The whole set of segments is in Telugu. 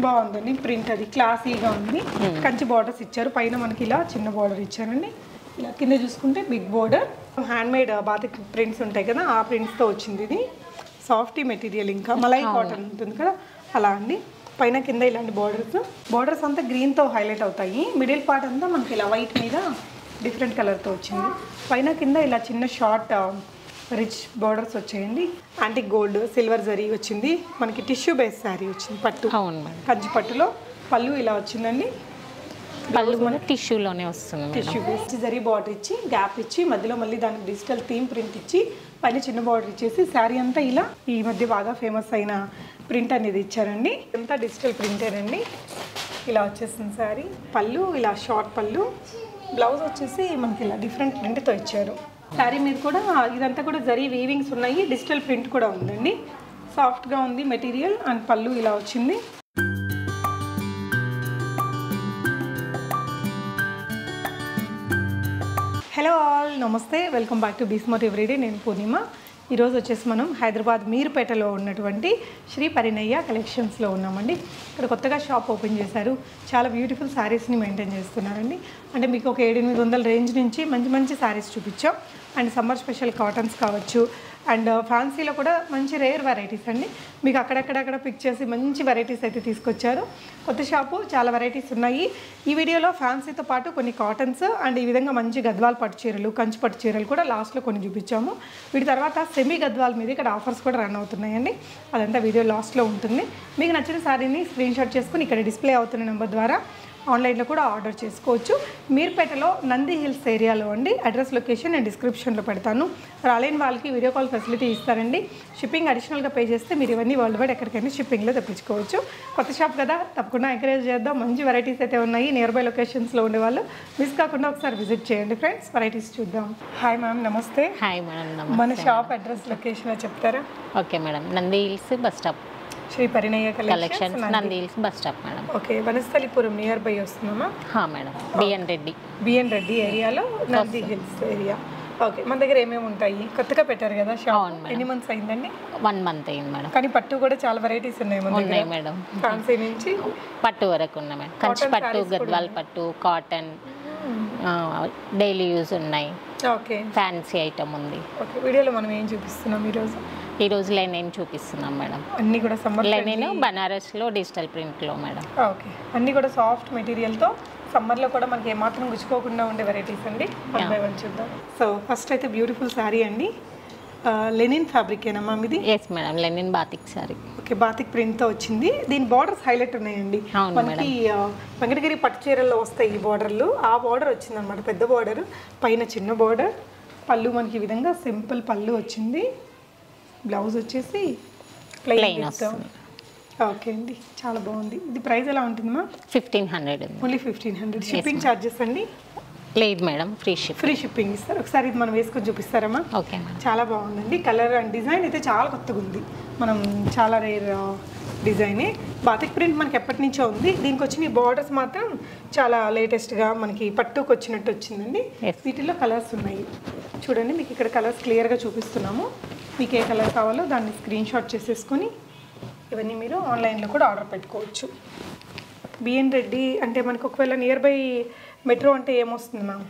బాగుందండి. ప్రింట్ అది. క్లాసీగా ఉంది. కంచి బార్డర్స్ ఇచ్చారు. పైన మనకి ఇలా చిన్న బార్డర్ ఇచ్చారండి. ఇలా కింద చూసుకుంటే big border hand made batik prints ఉంటాయి కదా ఆ ప్రింట్స్తో వచ్చింది ఇది. సాఫ్టీ మెటీరియల్ ఇంకా. మలై కాటన్ ఉంటుంది కదా అలా అండి. పైన కింద ఇలాంటి బార్డర్స్ బార్డర్స్ అంతా గ్రీన్తో హైలైట్ అవుతాయి. మిడిల్ పార్ట్ అంతా మనకి ఇలా వైట్ మీద డిఫరెంట్ కలర్తో వచ్చింది. పైన కింద ఇలా చిన్న షార్ట్ రిచ్ బార్డర్స్ వచ్చాయండి. యాంటిక్ గోల్డ్ సిల్వర్ జరీ వచ్చింది. మనకి టిష్యూ బేస్ శారీ వచ్చింది పట్టు. అవును మేడం. కంచి పట్టులో పళ్ళు ఇలా వచ్చిందండి. పళ్ళు కూడా టిష్యూలోనే వస్తుంది టిష్యూ బేస్ జరీ బార్డర్ ఇచ్చి గ్యాప్ ఇచ్చి మధ్యలో మళ్ళీ దానికి డిజిటల్ థీమ్ ప్రింట్ ఇచ్చి పైన చిన్న బార్డర్ ఇచ్చేసి శారీ అంతా ఇలా ఈ మధ్య బాగా ఫేమస్ అయిన ప్రింట్ అనేది ఇచ్చారండి. అంతా డిజిటల్ ప్రింటేనండి ఇలా వచ్చేసింది శారీ పళ్ళు ఇలా షార్ట్ పళ్ళు. బ్లౌజ్ వచ్చేసి మనకి ఇలా డిఫరెంట్ ప్రింట్తో ఇచ్చారు. శారీ మీద కూడా ఇదంతా కూడా జరీ వీవింగ్స్ ఉన్నాయి. డిజిటల్ ప్రింట్ కూడా ఉందండి. సాఫ్ట్గా ఉంది మెటీరియల్ అండ్ పళ్ళు ఇలా వచ్చింది. హలో ఆల్ నమస్తే. వెల్కమ్ బ్యాక్ టు బీస్మోట్ ఎవ్రీడే నేను పూర్ణిమ. ఈరోజు వచ్చేసి మనం హైదరాబాద్ మీరుపేటలో ఉన్నటువంటి శ్రీ పరిణయ్య కలెక్షన్స్లో ఉన్నామండి. ఇక్కడ కొత్తగా షాప్ ఓపెన్ చేశారు. చాలా బ్యూటిఫుల్ శారీస్ని మెయింటైన్ చేస్తున్నారండి. అంటే మీకు ఒక ఏడెనిమిది వందల రేంజ్ నుంచి మంచి మంచి శారీస్ చూపించాం. అండ్ సమ్మర్ స్పెషల్ కాటన్స్ కావచ్చు. అండ్ uh, ఫ్యాన్సీలో కూడా మంచి రేర్ వెరైటీస్ అండి. మీకు అక్కడక్కడక్కడ పిక్ చేసి మంచి వెరైటీస్ అయితే తీసుకొచ్చారు. కొత్త షాపు చాలా వెరైటీస్ ఉన్నాయి. ఈ వీడియోలో ఫ్యాన్సీతో పాటు కొన్ని కాటన్స్ అండ్ ఈ విధంగా మంచి గద్వాల్ పట్టు చీరలు కంచి పట్టు చీరలు కూడా లాస్ట్లో కొన్ని చూపించాము. వీటి తర్వాత సెమీ గద్వాల్ మీద ఇక్కడ ఆఫర్స్ కూడా రన్ అవుతున్నాయండి. అదంతా వీడియో లాస్ట్లో ఉంటుంది. మీకు నచ్చిన శారీని స్క్రీన్షాట్ చేసుకుని ఇక్కడ డిస్ప్లే అవుతున్న నెంబర్ ద్వారా ఆన్లైన్లో కూడా ఆర్డర్ చేసుకోవచ్చు. మీర్పేటలో నంది హిల్స్ ఏరియాలో అండి. అడ్రస్ లొకేషన్ నేను డిస్క్రిప్షన్లో పెడతాను. రాలేని వాళ్ళకి వీడియో కాల్ ఫెసిలిటీ ఇస్తారండి. షిప్పింగ్ అడిషనల్గా పే చేస్తే మీరు ఇవన్నీ వరల్డ్ వైడ్ ఎక్కడికైనా షిప్పింగ్లో తెప్పించుకోవచ్చు. కొత్త షాప్ కదా తప్పకుండా ఎంకరేజ్ చేద్దాం. మంచి వెరైటీస్ అయితే ఉన్నాయి. నియర్ బై లొకేషన్స్లో ఉండే వాళ్ళు మిస్ కాకుండా ఒకసారి విజిట్ చేయండి ఫ్రెండ్స్. వెరైటీస్ చూద్దాం. హాయ్ మ్యామ్ నమస్తే. హాయ్ మేడం మన షాప్ అడ్రస్ లొకేషన్ చెప్తారా? Okay madam. Nandi hills bus stop. Sri Parinaya collection Nandi hills bus stop madam okay Vanasthalipuram near by వస్తున్నామా హా madam BN Reddy BN Reddy ఏరియాలో నంది హిల్స్ ఏరియా ఓకే మన దగ్గర ఏమేమి ఉంటాయి? కొత్తగా పెట్టారు కదా షాప్. ఎన్ని మంత్స్ అయిందండి? వన్ మంత్ అయింది మేడం కానీ పట్టు కూడా చాలా వెరైటీస్ ఉన్నాయి ఉన్నాయి మేడం ఫ్యాన్సీ నుంచి? పట్టు వరకు ఉన్నాయి మేడం కంచి పట్టు గద్వాల్ పట్టు కాటన్ డైలీ యూజ్ ఉన్నాయి. ఓకే. ఫ్యాన్సీ ఐటమ్ ఉంది. ఓకే వీడియోలో మనం ఏం చూపిస్తున్నాం ఈరోజు? ఈరోజు లెనిన్ చూపిస్తున్నాం మేడం. అన్నీ కూడా సమ్మర్ లెనిన్ బనారస్లో డిజిటల్ ప్రింట్లో మేడం. ఓకే. అన్నీ కూడా సాఫ్ట్ మెటీరియల్తో సమ్మర్లో కూడా మనకి ఏమాత్రం గుచ్చుకోకుండా ఉండే వెరైటీస్ అండి. వన్ బై వన్ చూద్దాం. సో ఫస్ట్ అయితే బ్యూటిఫుల్ శారీ అండి. లెనిన్ ఫ్యాబ్రిక్ ఏనమ్మా ఇది? Yes madam linen batik sari okay batik ప్రింట్తో వచ్చింది. దీని బార్డర్స్ హైలైట్ ఉన్నాయండి. మనకి వెంకటగిరి పట్టు చీరల్లో వస్తాయి ఈ బార్డర్లు ఆ బార్డర్ వచ్చింది అనమాట పెద్ద బార్డర్ పైన చిన్న బార్డర్ పళ్ళు మనకి ఈ విధంగా సింపుల్ పళ్ళు వచ్చింది. బ్లౌజ్ వచ్చేసి ప్లెయిన్. ఓకే అండి. చాలా బాగుంది. ఇది ప్రైస్ ఎలా ఉంటుందమ్మా fifteen hundred only fifteen hundred. Shipping charges అండి? లేదు madam free ship free shipping ఇస్తారు. ఒకసారి ఇది మనం వేసుకొని చూపిస్తారమ్మా ఓకే చాలా బాగుందండి. కలర్ అండ్ డిజైన్ అయితే చాలా కొత్తగా ఉంది. మనం చాలా రేర్ డిజైనే బాతిక్ ప్రింట్ మనకి ఎప్పటి నుంచో ఉంది. దీనికి వచ్చిన బార్డర్స్ మాత్రం చాలా లేటెస్ట్గా మనకి పట్టుకు వచ్చినట్టు వచ్చిందండి. వీటిలో కలర్స్ ఉన్నాయి. చూడండి మీకు ఇక్కడ కలర్స్ క్లియర్గా చూపిస్తున్నాము. మీకు ఏ కలర్ కావాలో దాన్ని స్క్రీన్ షాట్ చేసేసుకొని ఇవన్నీ మీరు ఆన్లైన్లో కూడా ఆర్డర్ పెట్టుకోవచ్చు. బిఎన్ రెడ్డి అంటే మనకి ఒకవేళ నియర్ బై మెట్రో అంటే ఏమొస్తుంది ma'am?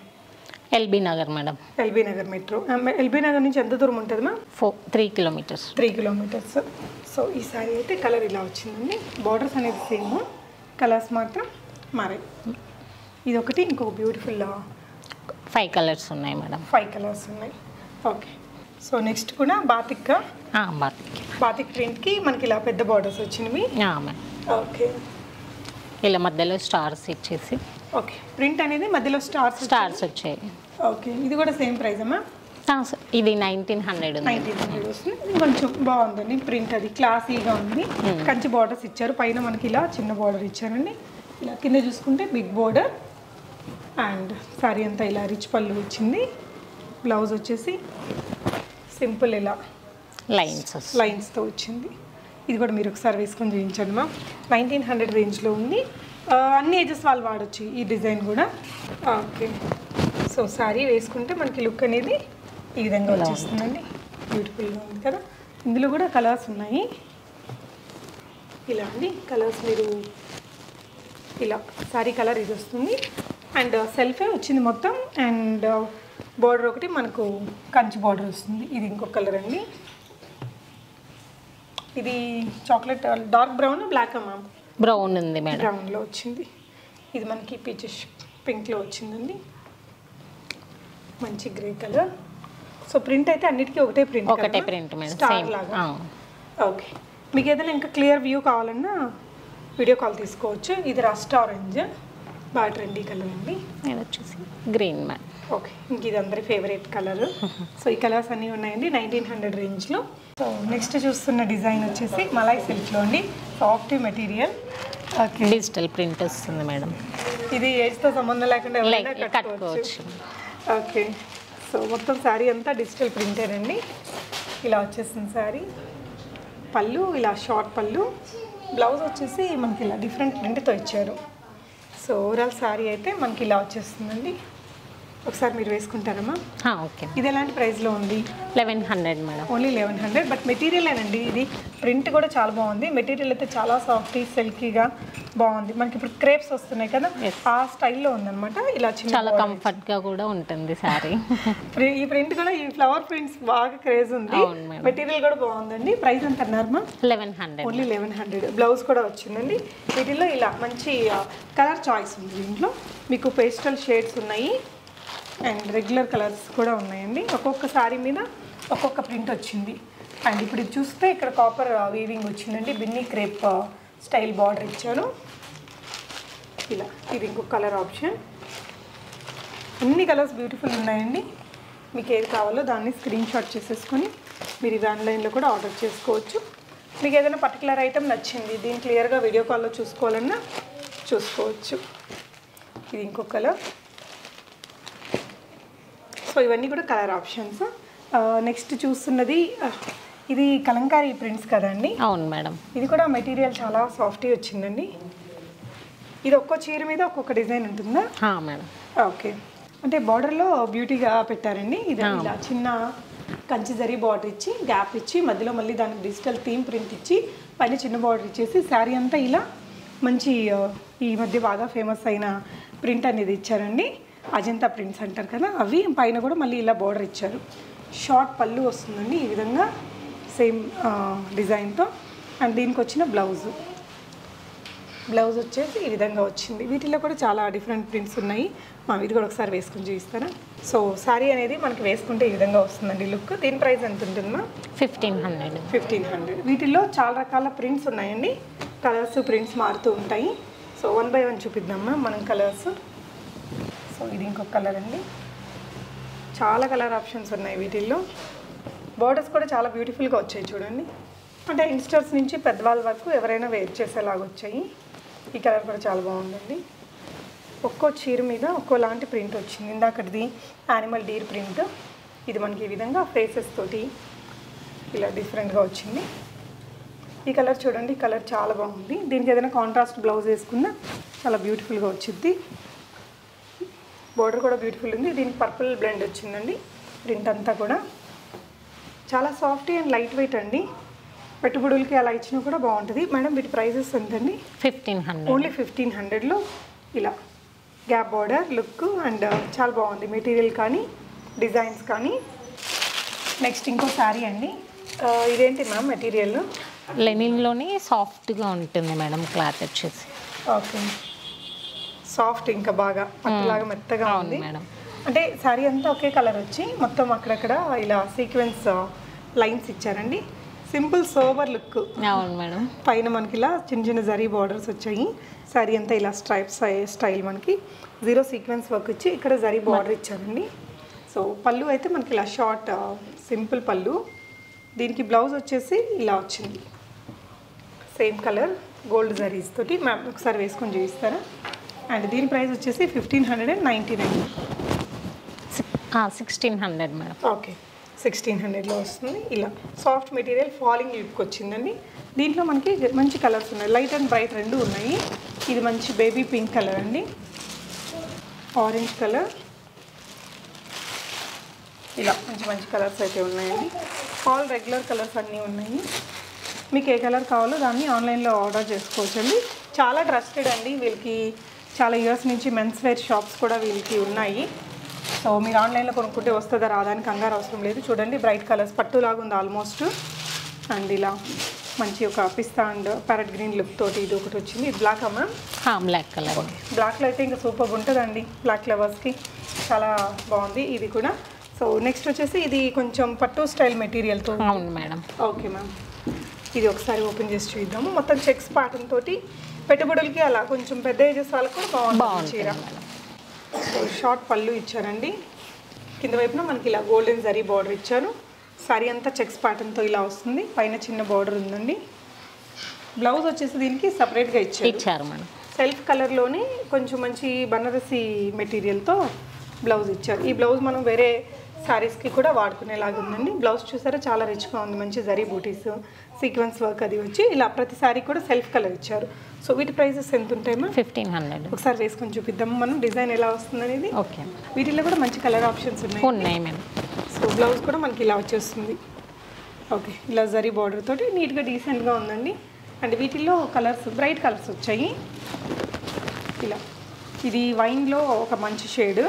LB Nagar madam. LB Nagar metro. LB Nagar నుంచి ఎంత దూరం ఉంటుంది ma'am? Four three kilometres. Three kilometres. So ఈ సారీ అయితే కలర్ ఇలా వచ్చిందండి. బార్డర్స్ అనేది సేమ్. కలర్స్ మాత్రం మారాయి. ఇది ఒకటి ఇంకొక బ్యూటిఫుల్ ఫైవ్ కలర్స్ ఉన్నాయి మేడం. ఫైవ్ కలర్స్ ఉన్నాయి. ఓకే. సో నెక్స్ట్ కూడా బాతిక్ బాతిక్ బాతిక్ ప్రింట్కి మనకి ఇలా పెద్ద బార్డర్స్ వచ్చినవి. ఓకే. ఇలా మధ్యలో స్టార్స్ ఇచ్చేసి ఓకే. ప్రింట్ అనేది మధ్యలో స్టార్స్ స్టార్స్ వచ్చాయి ఓకే. ఇది కూడా సేమ్ ప్రైస్ అమ్మా? ఇది నైన్టీన్ హండ్రెడ్ నైన్టీన్ హండ్రెడ్ వస్తుంది. కొంచెం బాగుందండి ప్రింట్ అది. క్లాసీగా ఉంది. కంచి బార్డర్స్ ఇచ్చారు. పైన మనకి ఇలా చిన్న బార్డర్ ఇచ్చారండి. ఇలా కింద చూసుకుంటే బిగ్ బార్డర్ అండ్ సారీ అంతా ఇలా రిచ్ పళ్ళు వచ్చింది. బ్లౌజ్ వచ్చేసి సింపుల్ ఇలా లైన్స్ లైన్స్తో వచ్చింది. ఇది కూడా మీరు ఒకసారి వేసుకొని చూపించండి మా నైన్టీన్ హండ్రెడ్ రేంజ్లో ఉంది. అన్ని ఏజెస్ వాళ్ళు వాడచ్చు ఈ డిజైన్ కూడా. ఓకే. సో సారీ వేసుకుంటే మనకి లుక్ అనేది ఈ విధంగా వచ్చేస్తుందండి. బ్యూటిఫుల్గా ఉంది కదా. ఇందులో కూడా కలర్స్ ఉన్నాయి. ఇలా అండి. కలర్స్ మీరు ఇలా సారీ కలర్ ఇది వస్తుంది. అండ్ సెల్ఫే వచ్చింది మొత్తం. అండ్ బార్డర్ ఒకటి మనకు కంచి బార్డర్ వస్తుంది. ఇది ఇంకొక కలర్ అండి. ఇది chocolate dark brown black ma'am brown ఉంది మేడం బ్రౌన్లో వచ్చింది. ఇది మనకి పీచెస్ పింక్లో వచ్చిందండి. మంచి గ్రే కలర్ సో ప్రింట్ అయితే అన్నిటికీ ఒకటే ప్రింట్ ఒకటే ప్రింట్ స్టార్ లాగా. ఓకే మీకు ఏదైనా ఇంకా క్లియర్ వ్యూ కావాలన్నా వీడియో కాల్ తీసుకోవచ్చు. ఇది రస్ట్ ఆరెంజ్ బాగా ట్రెండీ కలర్ అండి. నేను వచ్చేసి గ్రీన్ మేడం ఓకే ఇంక ఇది అందరి ఫేవరెట్ కలర్ సో ఈ కలర్స్ అన్నీ ఉన్నాయండి నైన్టీన్ హండ్రెడ్ రేంజ్లో సో నెక్స్ట్ చూస్తున్న డిజైన్ వచ్చేసి మలాయ్ సిల్క్లో అండి. Soft material okay digital print వస్తుంది మేడం. ఇది ఏజ్తో సంబంధం లేకుండా కట్టుకోవచ్చు. ఓకే సో మొత్తం శారీ అంతా డిజిటల్ ప్రింటెడ్ అండి. ఇలా వచ్చేసింది శారీ పళ్ళు ఇలా షార్ట్ పళ్ళు. బ్లౌజ్ వచ్చేసి మనకి ఇలా డిఫరెంట్ ప్రింట్తో ఇచ్చారు. సో ఓవరాల్ శారీ అయితే మనకి ఇలా వచ్చేస్తుందండి. ఒకసారి మీరు వేసుకుంటారమ్మా. ఓకే ఇది ఎలాంటి ప్రైస్లో ఉంది? Eleven hundred madam. Only eleven hundred but material ఏనండి ఇది ప్రింట్ కూడా చాలా బాగుంది. మెటీరియల్ అయితే చాలా సాఫ్ట్ సిల్కీగా బాగుంది. మనకి ఇప్పుడు క్రేప్స్ వస్తున్నాయి కదా. ఆ స్టైల్లో ఉందన్నమాట. ఇలా చిన్న చాలా కంఫర్ట్గా కూడా ఉంటుంది ప్రి- ఈ ప్రింట్ కూడా ఈ ఫ్లవర్ ప్రింట్స్ బాగా క్రేజ్ ఉంది. మెటీరియల్ కూడా బాగుందండి. ప్రైస్ ఎంత అన్నారమ్మా eleven hundred. Only eleven hundred. Blouse కూడా వచ్చిందండి. వీటిల్లో ఇలా మంచి కలర్ చాయిస్ ఉంది దీంట్లో. మీకు పేస్టల్ షేడ్స్ ఉన్నాయి. అండ్ రెగ్యులర్ కలర్స్ కూడా ఉన్నాయండి. ఒక్కొక్క సారీ మీద ఒక్కొక్క ప్రింట్ వచ్చింది. అండ్ ఇప్పుడు ఇది చూస్తే ఇక్కడ కాపర్ వీవింగ్ uh, వచ్చిందండి. బిన్నీ క్రేప్ స్టైల్ బార్డర్ ఇచ్చాను. ఇలా ఇది ఇంకొక కలర్ ఆప్షన్ అన్ని కలర్స్ బ్యూటిఫుల్ ఉన్నాయండి. మీకు ఏది కావాలో దాన్ని స్క్రీన్ షాట్ చేసేసుకొని మీరు ఇది ఆన్లైన్లో కూడా ఆర్డర్ చేసుకోవచ్చు. మీకు ఏదైనా పర్టికులర్ ఐటెం నచ్చింది దీన్ని క్లియర్గా వీడియో కాల్లో చూసుకోవాలన్నా చూసుకోవచ్చు. ఇది ఇంకొక కలర్ సో ఇవన్నీ కూడా కలర్ ఆప్షన్స్. నెక్స్ట్ చూస్తున్నది ఇది కలంకారీ ప్రింట్స్ కదండి అవును మేడం. ఇది కూడా మెటీరియల్ చాలా సాఫ్టీ వచ్చిందండి. ఇది ఒక్కో చీర మీద ఒక్కొక్క డిజైన్ ఉంటుందా? మేడం. ఓకే. అంటే బార్డర్లో బ్యూటీగా పెట్టారండి. ఇది ఇలా చిన్న కంచి జరీ బార్డర్ ఇచ్చి గ్యాప్ ఇచ్చి మధ్యలో మళ్ళీ దానికి డిజిటల్ థీమ్ ప్రింట్ ఇచ్చి పైన చిన్న బార్డర్ ఇచ్చేసి శారీ అంతా ఇలా మంచి ఈ మధ్య బాగా ఫేమస్ అయిన ప్రింట్ అనేది ఇచ్చారండి. అజంతా ప్రింట్స్ అంటారు కదా అవి పైన కూడా మళ్ళీ ఇలా బార్డర్ ఇచ్చారు. షార్ట్ పళ్ళు వస్తుందండి ఈ విధంగా సేమ్ డిజైన్తో అండ్ దీనికి వచ్చిన బ్లౌజు బ్లౌజ్ వచ్చేసి ఈ విధంగా వచ్చింది. వీటిలో కూడా చాలా డిఫరెంట్ ప్రింట్స్ ఉన్నాయి. మా ఇది కూడా ఒకసారి వేసుకుని చూపిస్తారా? సో శారీ అనేది మనకి వేసుకుంటే ఈ విధంగా వస్తుందండి లుక్ దీని ప్రైస్ ఎంత ఉంటుందా ఫిఫ్టీన్ హండ్రెడ్ ఫిఫ్టీన్ హండ్రెడ్ వీటిల్లో చాలా రకాల ప్రింట్స్ ఉన్నాయండి. కలర్స్ ప్రింట్స్ మారుతూ ఉంటాయి. సో వన్ బై వన్ చూపిద్దామా? మనం కలర్స్ ఇది ఇంకొక కలర్ అండి. చాలా కలర్ ఆప్షన్స్ ఉన్నాయి వీటిల్లో. బార్డర్స్ కూడా చాలా బ్యూటిఫుల్గా వచ్చాయి చూడండి. అంటే యంగ్స్టర్స్ నుంచి పెద్దవాళ్ళ వరకు ఎవరైనా వేర్ చేసేలాగా వచ్చాయి. ఈ కలర్ కూడా చాలా బాగుందండి. ఒక్కో చీర మీద ఒక్కోలాంటి ప్రింట్ వచ్చింది. ఇందాకటిది యానిమల్ డీర్ ప్రింట్ ఇది మనకి ఈ విధంగా ఫేసెస్ తోటి ఇలా డిఫరెంట్గా వచ్చింది. ఈ కలర్ చూడండి ఈ కలర్ చాలా బాగుంది. దీనికి ఏదైనా కాంట్రాస్ట్ బ్లౌజ్ వేసుకున్నా చాలా బ్యూటిఫుల్గా వచ్చింది బార్డర్ కూడా బ్యూటిఫుల్ ఉంది. దీనికి పర్పుల్ బ్లెండ్ వచ్చిందండి. ప్రింట్ అంతా కూడా. చాలా సాఫ్ట్ అండ్ లైట్ వెయిట్ అండి. పెట్టుబడులకి అలా ఇచ్చినా కూడా బాగుంటుంది. మేడం వీటి ప్రైజెస్ ఎంతండి? Fifteen hundred. ఓన్లీ ఫిఫ్టీన్ హండ్రెడ్లో ఇలా. గ్యాప్ బార్డర్ లుక్ అండ్ చాలా బాగుంది. మెటీరియల్ కానీ డిజైన్స్ కానీ. నెక్స్ట్ ఇంకో శారీ అండి. ఇదేంటి మ్యామ్ మెటీరియల్? లెనిన్లోనే సాఫ్ట్గా ఉంటుంది మేడం క్లాత్ వచ్చేసి. ఓకే. సాఫ్ట్ ఇంకా బాగా పట్టులాగా మెత్తగా ఉంది. మేడం. అంటే శారీ అంతా ఒకే కలర్ వచ్చి మొత్తం అక్కడక్కడ ఇలా సీక్వెన్స్ లైన్స్ ఇచ్చారండి. సింపుల్ సోబర్ లుక్ అవును మేడం. పైన మనకి ఇలా చిన్న చిన్న జరీ బార్డర్స్ వచ్చాయి. శారీ అంతా ఇలా స్ట్రైప్ స్టైల్ మనకి. జీరో సీక్వెన్స్ వర్క్ వచ్చి ఇక్కడ జరీ బార్డర్ ఇచ్చారండి. సో పళ్ళు అయితే మనకి ఇలా షార్ట్ సింపుల్ పళ్ళు. దీనికి బ్లౌజ్ వచ్చేసి ఇలా వచ్చింది. సేమ్ కలర్ గోల్డ్ జరీస్ తోటి. మ్యామ్ ఒకసారి వేసుకొని చూపిస్తారా? అండ్ దీని ప్రైస్ వచ్చేసి fifteen hundred and ninety nine. Sixteen hundred madam. Okay sixteen హండ్రెడ్లో వస్తుంది. ఇలా సాఫ్ట్ మెటీరియల్ ఫాలింగ్ లుక్ వచ్చిందండి. దీంట్లో మనకి మంచి కలర్స్ ఉన్నాయి. లైట్ అండ్ బ్రైట్ రెండు ఉన్నాయి. ఇది మంచి బేబీ పింక్ కలర్ అండి. Orange colour. ఇలా మంచి మంచి కలర్స్ అయితే ఉన్నాయండి. ఆల్ రెగ్యులర్ కలర్స్ అన్నీ ఉన్నాయి. మీకు ఏ కలర్ కావాలో దాన్ని ఆన్లైన్లో ఆర్డర్ చేసుకోవచ్చండి. చాలా ట్రస్టెడ్ అండి వీళ్ళకి చాలా ఇయర్స్ నుంచి మెన్స్ వేర్ షాప్స్ కూడా వీళ్ళకి ఉన్నాయి. సో మీరు ఆన్లైన్లో కొనుక్కుంటే వస్తుందా రాదా అని కంగారు అవసరం లేదు. చూడండి బ్రైట్ కలర్స్ పట్టులాగా ఉంది ఆల్మోస్ట్ అండ్ ఇలా మంచి ఒక పిస్తా అండ్ ప్యారెట్ గ్రీన్ లుక్ తోటి ఇది ఒకటి వచ్చింది. ఇది బ్లాక్ అమ్మా బ్లాక్ కలర్ బ్లాక్లో అయితే ఇంకా సూపర్ ఉంటుందండి. బ్లాక్ ఫ్లవర్స్కి చాలా బాగుంది ఇది కూడా. సో నెక్స్ట్ వచ్చేసి ఇది కొంచెం పట్టు స్టైల్ మెటీరియల్తో అవును మేడం ఓకే మ్యామ్ ఇది ఒకసారి ఓపెన్ చేసి చూద్దాము. మొత్తం చెక్స్ ప్యాటర్న్ తోటి పెట్టుబడులకి అలా కొంచెం పెద్ద ఏజెస్ వాళ్ళకి బాగుంటుంది చీర. సో షార్ట్ పళ్ళు ఇచ్చారండి. కింద వైపున మనకి ఇలా గోల్డెన్ జరీ బార్డర్ ఇచ్చారు. సారీ అంతా చెక్స్ ప్యాటర్న్తో ఇలా వస్తుంది. పైన చిన్న బార్డర్ ఉందండి. బ్లౌజ్ వచ్చేసి దీనికి సపరేట్గా ఇచ్చారు. ఇచ్చారు మేడం. సెల్ఫ్ కలర్లోనే కొంచెం మంచి బనారసి మెటీరియల్తో బ్లౌజ్ ఇచ్చారు. ఈ బ్లౌజ్ మనం వేరే శారీస్కి కూడా వాడుకునేలాగా ఉందండి. బ్లౌజ్ చూసారా చాలా రిచ్గా ఉంది. మంచి జరీ బూటీస్ సీక్వెన్స్ వర్క్ అది వచ్చి ఇలా ప్రతి సారీ కూడా సెల్ఫ్ కలర్ ఇచ్చారు. సో వీటి ప్రైసెస్ ఎంత ఉంటాయమ్మా? Fifteen hundred. ఒకసారి వేసుకొని చూపిద్దాము మనం డిజైన్ ఎలా వస్తుంది అనేది ఓకే. వీటిలో కూడా మంచి కలర్ ఆప్షన్స్ ఉన్నాయి. ఉన్నాయి మేడం. సో బ్లౌజ్ కూడా మనకి ఇలా వచ్చేస్తుంది. ఓకే ఇలా జరీ బార్డర్ తోటి నీట్గా డీసెంట్గా ఉందండి. అండ్ వీటిల్లో కలర్స్ బ్రైట్ కలర్స్ వచ్చాయి. ఇలా. ఇది వైన్లో ఒక మంచి షేడ్.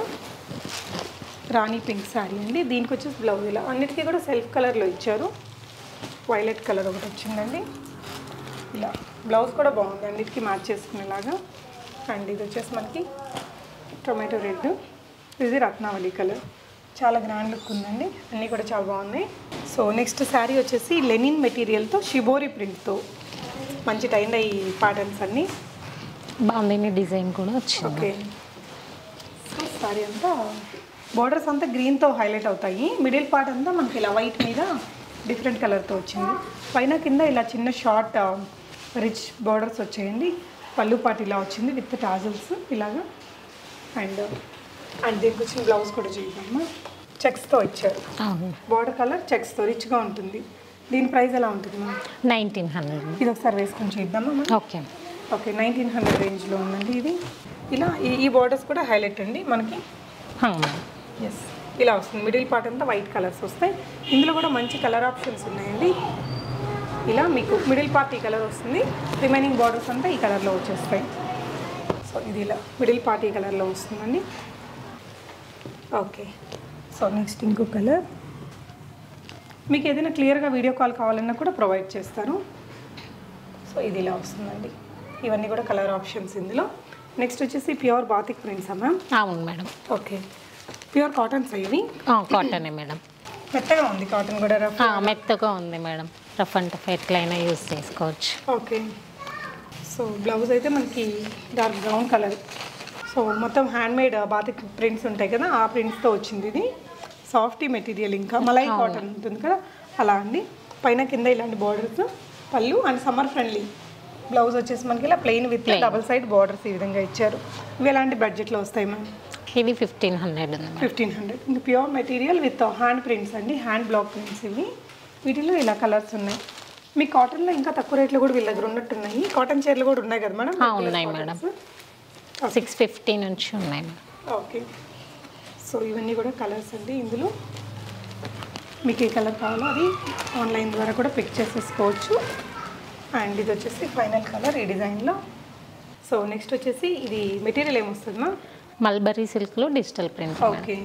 రాణి పింక్ శారీ అండి. దీనికి వచ్చేసి బ్లౌజ్ ఇలా. అన్నిటికీ కూడా సెల్ఫ్ కలర్లో ఇచ్చారు. వైలెట్ కలర్ ఒకటి వచ్చిందండి. ఇలా. బ్లౌజ్ కూడా బాగుంది. అన్నిటికీ మ్యాచ్ చేసుకునేలాగా. అండ్ ఇది వచ్చేసి మనకి టొమాటో రెడ్ ఇది రత్నావళి కలర్ చాలా గ్రాండ్ లుక్ ఉందండి. అన్నీ కూడా చాలా బాగున్నాయి. సో నెక్స్ట్ శారీ వచ్చేసి లెనిన్ మెటీరియల్తో షిబోరి ప్రింట్తో మంచి టైం అయ్యి ప్యాటర్న్స్ అన్నీ. బాగుంది. డిజైన్ కూడా వచ్చింది. ఓకే సో సారీ అంతా బోర్డర్స్ అంతా గ్రీన్తో హైలైట్ అవుతాయి. మిడిల్ పార్ట్ అంతా మనకి ఇలా వైట్ మీద డిఫరెంట్ కలర్తో వచ్చింది. పైన కింద ఇలా చిన్న షార్ట్ రిచ్ బోర్డర్స్ వచ్చాయండి. పళ్ళు పాటు ఇలా వచ్చింది విత్ టాజల్స్ ఇలాగా. అండ్ అండ్ దీనికి వచ్చిన బ్లౌజ్ కూడా చూద్దామా? చెక్స్తో ఇచ్చారు. అవును. బార్డర్ కలర్ చెక్స్తో రిచ్గా ఉంటుంది. దీని ప్రైస్ ఎలా ఉంటుంది మ్యామ్ నైన్టీన్ హండ్రెడ్. ఇది ఒకసారి వేసుకొని చూద్దామా ఓకే. ఓకే నైన్టీన్ హండ్రెడ్ రేంజ్లో ఉందండి ఇది. ఇలా ఈ ఈ బార్డర్స్ కూడా హైలైట్ అండి మనకి. ఇలా వస్తుంది. మిడిల్ పార్ట్ అంతా వైట్ కలర్స్ వస్తాయి. ఇందులో కూడా మంచి కలర్ ఆప్షన్స్ ఉన్నాయండి. ఇలా మీకు మిడిల్ పార్ట్ ఈ కలర్ వస్తుంది. రిమైనింగ్ బార్డర్స్ అంతా ఈ కలర్లో వచ్చేస్తాయి. సో ఇది ఇలా మిడిల్ పార్ట్ ఈ కలర్లో వస్తుందండి. ఓకే. సో నెక్స్ట్ ఇంకో కలర్. మీకు ఏదైనా క్లియర్గా వీడియో కాల్ కావాలన్నా కూడా ప్రొవైడ్ చేస్తారు. సో ఇది ఇలా వస్తుందండి. ఇవన్నీ కూడా కలర్ ఆప్షన్స్ ఇందులో. నెక్స్ట్ వచ్చేసి ప్యూర్ బాతిక్ ప్రింట్స్ మ్యామ్? అవును మేడం. ఓకే. ప్యూర్ కాటన్స్ ఇవి కాటనే మేడం. మెత్తగా ఉంది కాటన్ కూడా రఫ్ ఆ, మెత్తగా ఉంది మేడం. రఫ్ అండ్ టఫ్ ఎట్లయినా యూస్ చేసుకోవచ్చు. ఓకే. సో బ్లౌజ్ అయితే మనకి డార్క్ బ్రౌన్ కలర్. సో మొత్తం హ్యాండ్మేడ్ బాతిక్ ప్రింట్స్ ఉంటాయి కదా ఆ ప్రింట్స్తో వచ్చింది ఇది. సాఫ్టీ మెటీరియల్ ఇంకా మలై కాటన్ ఉంటుంది కదా అలా అండి. పైన కింద ఇలాంటి బార్డర్స్ పళ్ళు అండ్ సమ్మర్ ఫ్రెండ్లీ. బ్లౌజ్ వచ్చేసి మనకి ఇలా plain with double side borders ఈ విధంగా ఇచ్చారు. ఇవి ఎలాంటి బడ్జెట్లో వస్తాయి మ్యామ్? ఇది ఫిఫ్టీన్ హండ్రెడ్ ఉంది ఫిఫ్టీన్ హండ్రెడ్ ఇంకా pure material with hand prints అండి హ్యాండ్ బ్లాక్ ప్రింట్స్ ఇవి. వీటిలో ఇలా కలర్స్ ఉన్నాయి. మీ కాటన్లో ఇంకా తక్కువ రేట్లో కూడా వీళ్ళ దగ్గర ఉన్నట్టున్నాయి. కాటన్ చీరలు కూడా ఉన్నాయి కదా మేడం? ఉన్నాయి మేడం. సిక్స్ ఫిఫ్టీ నుంచి ఉన్నాయి మేడం. ఓకే సో ఇవన్నీ కూడా కలర్స్ అండి. ఇందులో మీకు ఏ కలర్ కావాలో అది ఆన్లైన్ ద్వారా కూడా పిక్ చేసేసుకోవచ్చు. అండ్ ఇది వచ్చేసి ఫైనల్ కలర్ ఈ డిజైన్లో సో నెక్స్ట్ వచ్చేసి ఇది మెటీరియల్ ఏమొస్తుంది మల్బరీ సిల్క్లో డిజిటల్ ప్రింట్ ఓకే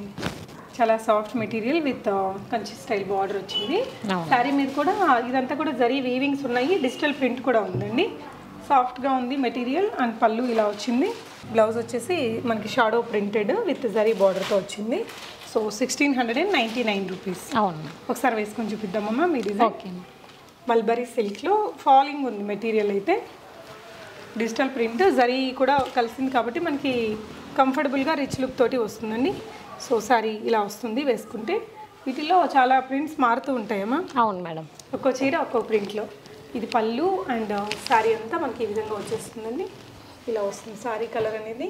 చాలా soft material with Kanchi style border వచ్చింది. శారీ మీద కూడా ఇదంతా కూడా జరీ వీవింగ్స్ ఉన్నాయి. డిజిటల్ ప్రింట్ కూడా ఉందండి. సాఫ్ట్గా ఉంది మెటీరియల్ అండ్ పళ్ళు ఇలా వచ్చింది. బ్లౌజ్ వచ్చేసి మనకి షాడో ప్రింటెడ్ విత్ జరీ బార్డర్తో వచ్చింది. So sixteen hundred and ninety nine rupees అవును ఒకసారి వేసుకొని చూపిద్దామమ్మా మీ డిజైన్ ఓకే మల్బరీ సిల్క్లో ఫాలింగ్ ఉంది మెటీరియల్ అయితే. డిజిటల్ ప్రింట్ జరీ కూడా కలిసింది కాబట్టి మనకి కంఫర్టబుల్గా రిచ్ లుక్ తోటి వస్తుందండి. సో సారీ ఇలా వస్తుంది వేసుకుంటే. వీటిలో చాలా ప్రింట్స్ మారుతూ ఉంటాయమ్మా. అవును మేడం. ఒక్కో చీర ఒక్కో ప్రింట్లో. ఇది పళ్ళు అండ్ శారీ అంతా మనకి ఈ విధంగా వచ్చేస్తుందండి. ఇలా వస్తుంది శారీ కలర్ అనేది.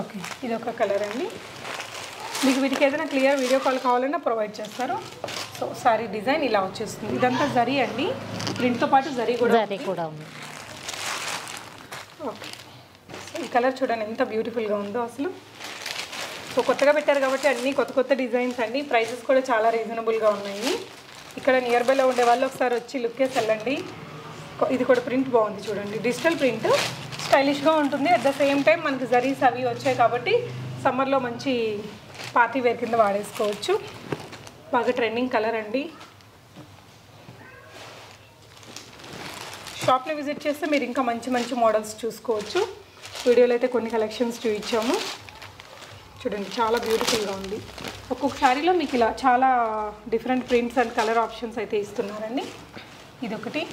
ఓకే ఇది ఒక కలర్ అండి. మీకు వీటికి ఏదైనా క్లియర్ వీడియో కాల్ కావాలన్నా ప్రొవైడ్ చేస్తారు. సో శారీ డిజైన్ ఇలా వచ్చేస్తుంది. ఇదంతా జరీ అండి. ప్రింట్తో పాటు జరీ కూడా జరీ కూడా ఉంది. ఓకే. ఈ కలర్ చూడండి ఎంత బ్యూటిఫుల్గా ఉందో అసలు. సో కొత్తగా పెట్టారు కాబట్టి అన్నీ కొత్త కొత్త డిజైన్స్ అండి ప్రైసెస్ కూడా చాలా రీజనబుల్గా ఉన్నాయి. ఇక్కడ నియర్ బైలో ఉండే వాళ్ళు ఒకసారి వచ్చి లుక్ వేసి వెళ్ళండి. ఇది కూడా ప్రింట్ బాగుంది చూడండి. డిజిటల్ ప్రింట్ స్టైలిష్గా ఉంటుంది. అట్ ద సేమ్ టైం మనకి జరీస్ అవి వచ్చాయి కాబట్టి సమ్మర్లో మంచి పార్టీ వేర్ కింద వాడేసుకోవచ్చు. బాగా ట్రెండింగ్ కలర్ అండి. షాప్ని విజిట్ చేస్తే మీరు ఇంకా మంచి మంచి మోడల్స్ చూసుకోవచ్చు. వీడియోలో అయితే కొన్ని కలెక్షన్స్ చూపించాము. చూడండి చాలా బ్యూటిఫుల్గా ఉంది. ఒక్కొక్క శారీలో మీకు ఇలా చాలా different prints and colour options అయితే ఇస్తున్నారండి. ఇదొకటి.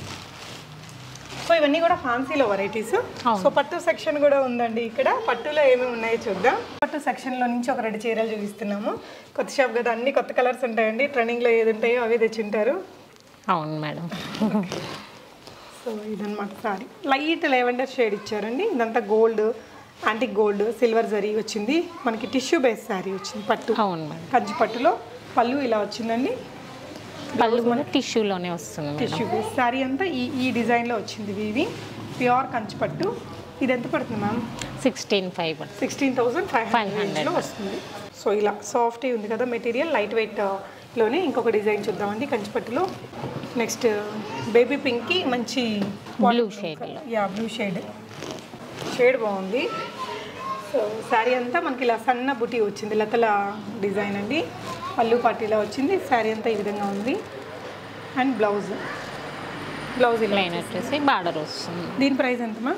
సో ఇవన్నీ కూడా ఫ్యాన్సీలో వెరైటీస్. సో పట్టు సెక్షన్ కూడా ఉందండి ఇక్కడ. పట్టులో ఏమేమి ఉన్నాయో చూద్దాం. పట్టు సెక్షన్లో నుంచి ఒక రెండు చీరలు చూపిస్తున్నాము. కొత్త షాప్ కదా అన్ని కొత్త కలర్స్ ఉంటాయండి. ట్రెండింగ్లో ఏది ఉంటాయో అవే తెచ్చింటారు. అవును మేడం. సో ఇదన్నమాట సారీ. లైట్ లెవెండర్ షేడ్ ఇచ్చారండి. ఇదంతా gold antique gold silver zari వచ్చింది. మనకి టిష్యూ బేస్ శారీ వచ్చింది పట్టు. అవును మేడం. కంచి పట్టులో పళ్ళు ఇలా వచ్చిందండి. పళ్ళు కూడా టిష్యూలోనే వస్తుంది టిష్యూ బేస్ శారీ అంతా ఈ ఈ డిజైన్లో వచ్చింది ఇవి ప్యూర్ కంచి పట్టు. ఇది ఎంత పడుతుంది ma'am? Sixteen five sixteen thousand five 500. హండ్రెడ్లో వస్తుంది. సో ఇలా సాఫ్ట్ ఉంది కదా మెటీరియల్ లైట్ వెయిట్లోనే ఇంకొక డిజైన్ చూద్దామండి కంచిపట్టులో నెక్స్ట్ బేబీ పింక్కి మంచి బ్లూ షేడ్లో యా బ్లూ షేడ్ షేడ్ బాగుంది. సో శారీ అంతా మనకి ఇలా సన్న బుటీ వచ్చింది. లతల డిజైన్ అండి. పళ్ళు పాటీలా వచ్చింది. శారీ అంతా ఈ విధంగా ఉంది. అండ్ బ్లౌజ్ బ్లౌజ్ లైన్ వచ్చేసి బార్డర్ వస్తుంది. దీని ప్రైస్ ఎంతమా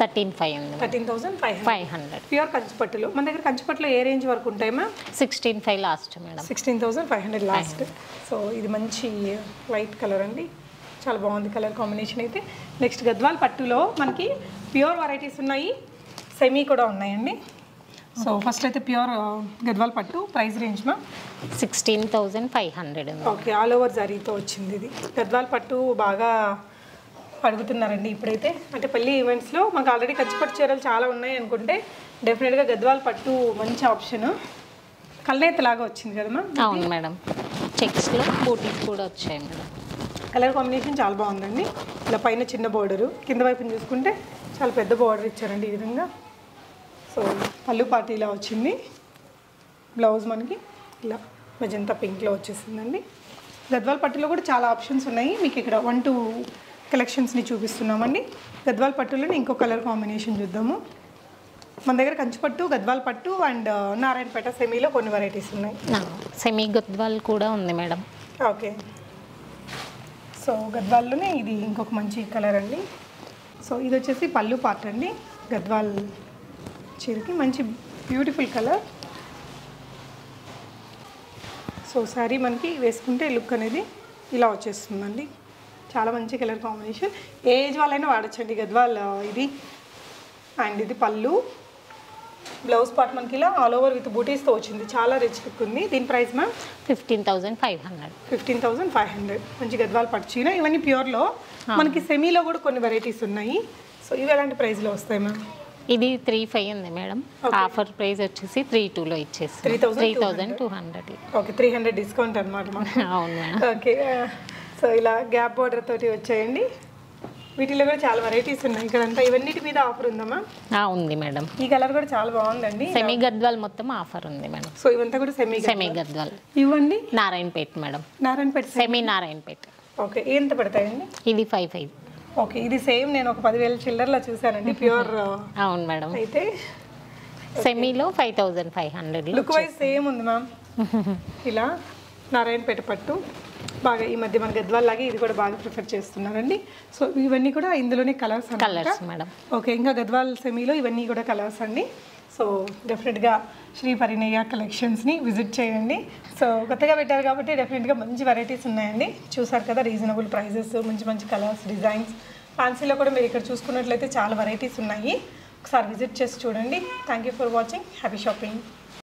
థర్టీన్ ఫైవ్ ఉంది. Thirteen thousand five five hundred. Pure కంచిపట్టులో. మన దగ్గర కంచిపట్టులో ఏ రేంజ్ వరకు ఉంటాయమ్మా sixteen five last madam sixteen thousand five hundred last. So ఇది మంచి వైట్ కలర్ అండి. చాలా బాగుంది కలర్ కాంబినేషన్ అయితే. నెక్స్ట్ గద్వాల్ పట్టులో మనకి ప్యూర్ వెరైటీస్ ఉన్నాయి. సెమీ కూడా ఉన్నాయండి. సో ఫస్ట్ అయితే ప్యూర్ గద్వాల్ పట్టు ప్రైస్ రేంజ్ మా sixteen thousand five hundred okay all over జరీతో వచ్చింది ఇది. గద్వాల్ పట్టు బాగా అడుగుతున్నారండి ఇప్పుడైతే. అంటే పెళ్ళి ఈవెంట్స్లో మాకు ఆల్రెడీ కంచిపట్టు చీరలు చాలా ఉన్నాయి అనుకుంటే డెఫినెట్గా గద్వాల్ పట్టు మంచి ఆప్షన్. కల్నేత లాగా వచ్చింది కదమ్మా అవును మేడం. చెక్స్లో బూటీస్ కూడా వచ్చాయి మేడం. కలర్ కాంబినేషన్ చాలా బాగుందండి. ఇలా పైన చిన్న బోర్డరు కింద వైపున చూసుకుంటే చాలా పెద్ద బోర్డర్ ఇచ్చారండి ఈ విధంగా. సో పళ్ళు పార్టీ ఇలా వచ్చింది. బ్లౌజ్ మనకి ఇలా మెజంతా పింక్లో వచ్చేసిందండి. గద్వాల్ పట్టులో కూడా చాలా ఆప్షన్స్ ఉన్నాయి. మీకు ఇక్కడ వన్ టూ కలెక్షన్స్ని చూపిస్తున్నామండి. గద్వాల్ పట్టులోనే ఇంకో కలర్ కాంబినేషన్ చూద్దాము. మన దగ్గర కంచిపట్టు గద్వాల్ పట్టు అండ్ నారాయణపేట సెమీలో కొన్ని వెరైటీస్ ఉన్నాయి. సెమీ గద్వాల్ కూడా ఉంది మేడం. ఓకే. సో గద్వాల్లోనే ఇది ఇంకొక మంచి కలర్ అండి. సో ఇది వచ్చేసి పళ్ళు పార్ట్ అండి. గద్వాల్ చీరకి మంచి బ్యూటిఫుల్ కలర్. సో శారీ మనకి వేసుకుంటే లుక్ అనేది ఇలా వచ్చేస్తుందండి. చాలా మంచి కలర్ కాంబినేషన్. ఏ ఏజ్ వాళ్ళైనా వాడచ్చండి గద్వాల్ ఇది. అండ్ ఇది పళ్ళు. బ్లౌజ్ పార్ట్ మనకి ఇలా ఆల్ ఓవర్ విత్ బూటీస్తో వచ్చింది. చాలా రిచ్ లుక్ ఉంది. దీని price ma'am? Fifteen thousand five hundred. Fifteen thousand five hundred. మంచి గద్వాల్ పట్టు చీర ఇవన్నీ ప్యూర్లో మనకి సెమీలో కూడా కొన్ని వెరైటీస్ ఉన్నాయి. సో ఇవి ఎలాంటి ప్రైస్లో వస్తాయి మ్యామ్? ఇది త్రీ ఫైవ్ ఉంది మేడం. ఆఫర్ ప్రైస్ వచ్చేసి త్రీ టూలో ఇచ్చేసి. 3,200. Three thousand two hundred okay three hundred discount అనమాట అవును ఓకే సో ఇలా గ్యాప్ బార్డర్ తోటి వచ్చాయండి. వీటిలో కూడా చాలా వెరైటీస్ ఉన్నాయి. ఇక్కడంతా ఇవన్నిటి మీద ఆఫర్ ఉందమ్మా ఉంది మేడం. ఈ కలర్ కూడా చాలా బాగుందండి. సెమీ గద్వాల్ మొత్తం ఆఫర్ ఉంది మేడం. సో ఇవంతా కూడా సెమీ సెమీ గద్వాల్ ఇవ్వండి Narayanpet madam. Narayanpeta semi Narayanpet. Okay ఎంత పడతాయండి? ఇది ఫైవ్ ఫైవ్ ఓకే ఇది సేమ్ నేను ఒక పదివేల చిల్లర్లో చూసానండి ప్యూర్ అవును మేడం. అయితే సెమీలో five thousand five hundred look wise same ఉంది మ్యామ్ ఇలా నారాయణపేట పట్టు. బాగా ఈ మధ్య మన గద్వాల్ లాగే ఇది కూడా బాగా ప్రిఫర్ చేస్తున్నారండి. సో ఇవన్నీ కూడా ఇందులోనే కలర్స్ కలర్స్ మేడం. ఓకే ఇంకా గద్వాల్ సెమీలో ఇవన్నీ కూడా కలర్స్ అండి. సో డెఫినెట్గా శ్రీ పరిణయ కలెక్షన్స్ని విజిట్ చేయండి. సో కొత్తగా పెట్టారు కాబట్టి డెఫినెట్గా మంచి వెరైటీస్ ఉన్నాయండి. చూసారు కదా రీజనబుల్ ప్రైజెస్ మంచి మంచి కలర్స్ డిజైన్స్ ఫ్యాన్సీలో కూడా మీరు ఇక్కడ చూసుకున్నట్లయితే చాలా వెరైటీస్ ఉన్నాయి. ఒకసారి విజిట్ చేసి చూడండి. Thank you for watching happy shopping